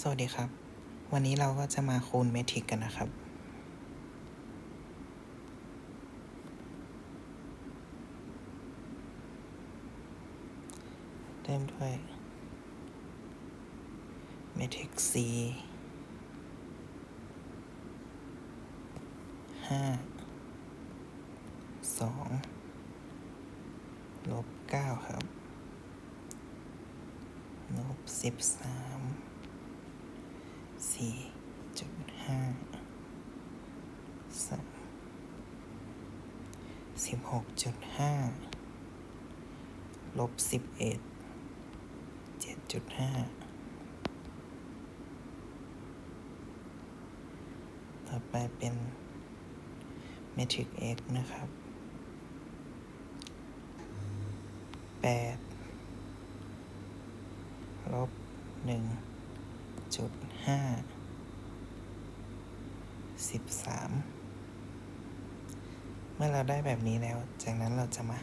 สวัสดีครับ วันนี้เราก็จะมาคูณเมทริกกันนะครับ เริ่มด้วย เมทริก c ห้าสองลบเก้าครับ ลบสิบสาม สี่จุดห้าสามสิบหกจุดห้าลบสิบเอ็ดเจ็ดจุดห้าต่อไปเป็นเมทริก x นะครับแปดลบหนึ่ง จุดห้าสิบสามเมื่อเราได้แบบนี้แล้ว จากนั้นเราจะมา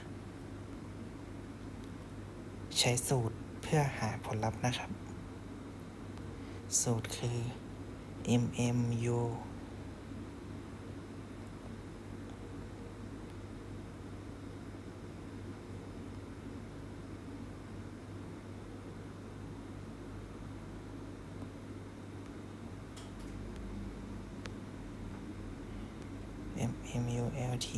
ใช้สูตรเพื่อหาผลลัพธ์นะครับ สูตรคือ MMU เอ็ม M U L T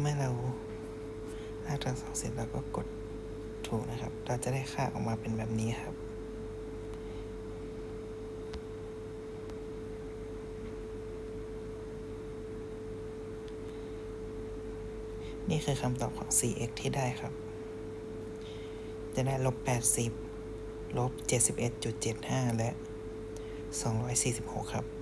เมื่อเราลากทั้งสองเสร็จแล้วก็กดถูกนะครับ เราจะได้ค่าออกมาเป็นแบบนี้ครับ นี่คือคำตอบของ 4x ที่ได้ครับ จะได้ลบ 80 ลบ 71.75 และ 246 ครับ